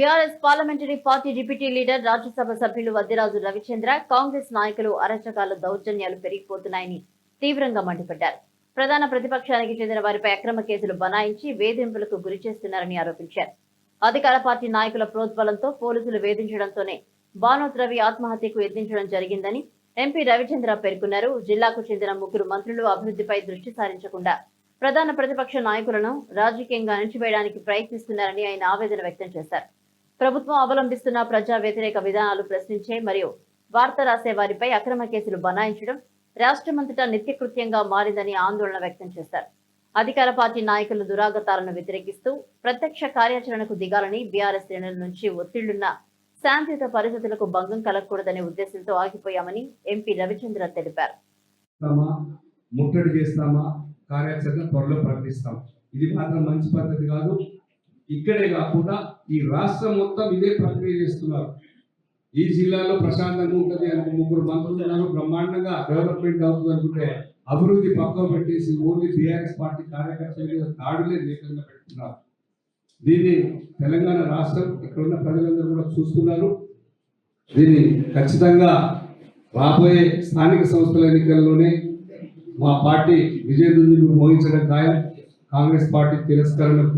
BRS parliamentary party deputy leader Rajya Sabha సభ్యులు వద్దిరాజు రవిచంద్ర కాంగ్రెస్ నాయకులు అరచకాల దౌర్జన్యాలు పెరిగిపోతున్నాయని తీవ్రంగా మండిపడ్డారు. ప్రధాన ప్రతిపక్షానికి చెందిన వారిపై అక్రమ కేసులు బనాయించి వేధింపులకు గురి చేస్తున్నారని ఆరోపించారు. అధికార పార్టీ నాయకుల ప్రోద్బలంతో పోలీసులు వేధించడంతోనే బానోత్ రవి ఆత్మహత్యకు యత్నించడం జరిగిందని ఎంపీ రవిచంద్ర పేర్కొన్నారు. జిల్లాకు చెందిన ముగ్గురు మంత్రులు అభివృద్ధిపై దృష్టి సారించకుండా ప్రధాన ప్రతిపక్ష నాయకులను రాజకీయంగా అణచివేయడానికి ప్రయత్నిస్తున్నారని ఆయన ఆవేదన వ్యక్తం చేశారు. ప్రభుత్వం అవలంబిస్తున్న ప్రజా వ్యతిరేక విధానాలు ప్రశ్నించే మరియు వార్త రాసే వారిపై అక్రమ కేసులు బనాయించడం రాష్ట్రమంతటా నిత్యకృత్యంగా మారిందని ఆందోళన వ్యక్తం చేశారు. అధికార పార్టీ నాయకుల దురాగతాలను వ్యతిరేకిస్తూ ప్రత్యక్ష కార్యాచరణకు దిగాలని బీఆర్ఎస్ శ్రేణుల నుంచి ఒత్తిళ్ళున్న శాంతియుత పరిస్థితులకు భంగం కలగకూడదనే ఉద్దేశంతో ఆగిపోయామని ఎంపీ రవిచంద్ర తెలిపారు. ముట్టడి చేస్తామా? కార్యాచరణ త్వరలో ప్రకటిస్తాం ఇది మాత్రం మంచి పద్ధతి కాదు. ఇక్కడే కాకుండా ఈ రాష్ట్రం మొత్తం ఇదే ప్రక్రియ చేస్తున్నారు. ఈ జిల్లాలో ప్రశాంతంగా ఉంటుంది అని ముగ్గురు మంత్రులు ఉన్నారు బ్రహ్మాండంగా డెవలప్మెంట్ అవుతుంది అనుకుంటే అభివృద్ధి పక్కన పెట్టేసి ఓన్లీ బీఆర్ఎస్ పార్టీ కార్యకర్తల దాడులే ఏకంగా పెడుతున్నారు. దీన్ని తెలంగాణ రాష్ట్రం ఇక్కడ ఉన్న ప్రజలందరూ కూడా చూస్తున్నారు. దీన్ని ఖచ్చితంగా రాబోయే స్థానిక సంస్థల ఎన్నికల్లోనే మా పార్టీ విజయదుందులు మోగించడం ఖాయం. కాంగ్రెస్ పార్టీ తిరస్కరణకు